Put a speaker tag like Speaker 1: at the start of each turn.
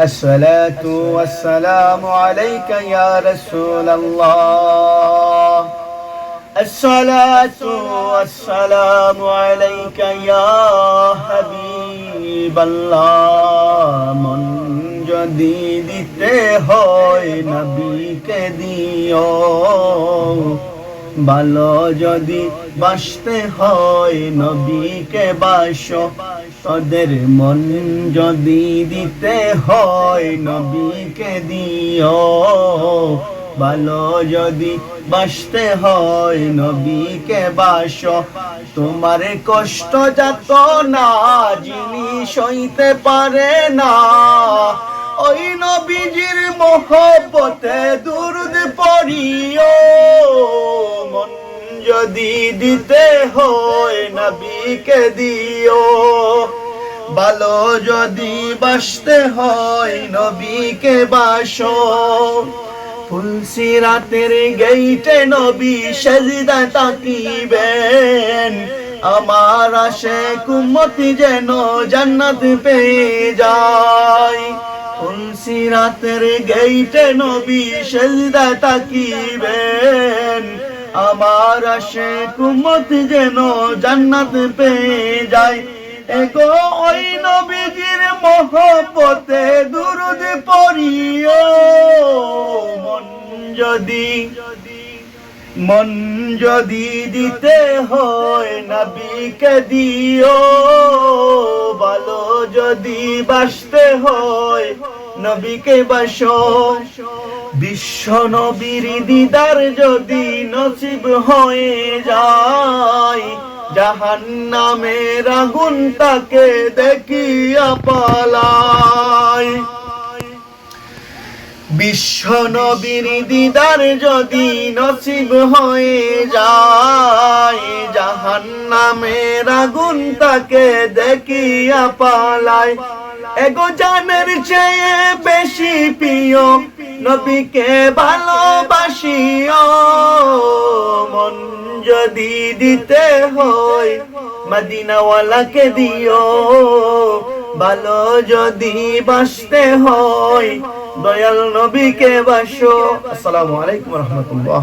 Speaker 1: الصلاة والسلام عليك يا رسول الله الصلاة والسلام عليك يا حبيب الله মন যদি দিতে হয় নবীকে দিও ভালো যদি বাসতে হয় নবীকে বাসো। তোদের মন যদি দিতে হয় নবীকে দিও। ভালো যদি বাসতে হয় নবীকে বাসো। তোমার কষ্ট যত না জিনিস সইতে পারে না। ওই নবীজির মহব্বতে দুরুদ পড়িও। যদি দিতে হয় নবীকে দিও। ভালো যদি বাসতে হয় নবীকে বাসো। ফুলসি রাতের গেইটে নবী সেজদা তাকিবেন। আমার আশে কুমতি যেন জান্নাত পেয়ে যায়। তুলসি রাতের গেইটে নবী সেজদা তাকিবেন। আমার আসে কুমতি যেন জান্নাত পেয়ে যায়। এগো ওই নবীজির মহব্বতে দুরুদ পড়িও। মন যদি মন যদি দিতে হয় নবীকে দিও। ভালো যদি বাসতে হয় নবীকে বাসো বিশ্ব নবীর দিদার যদি নসিব হয়ে যায় জাহান নামের আগুন তাকে দেখিয়া পালায়। বিশ্ব নবীর দিদার যদি নসিব হয়ে যায় জাহান নামের আগুন তাকে দেখিয়া পালায়। এগো জানের চেয়ে বেশি প্রিয়, নবীকে ভালোবাসিও। মন যদি দিতে হয়, মদিনাওয়ালাকে দিও। ভালো যদি বাসতে হয়, দয়াল নবীকে বাসো। আসসালামু আলাইকুম রহমতুল্লাহ।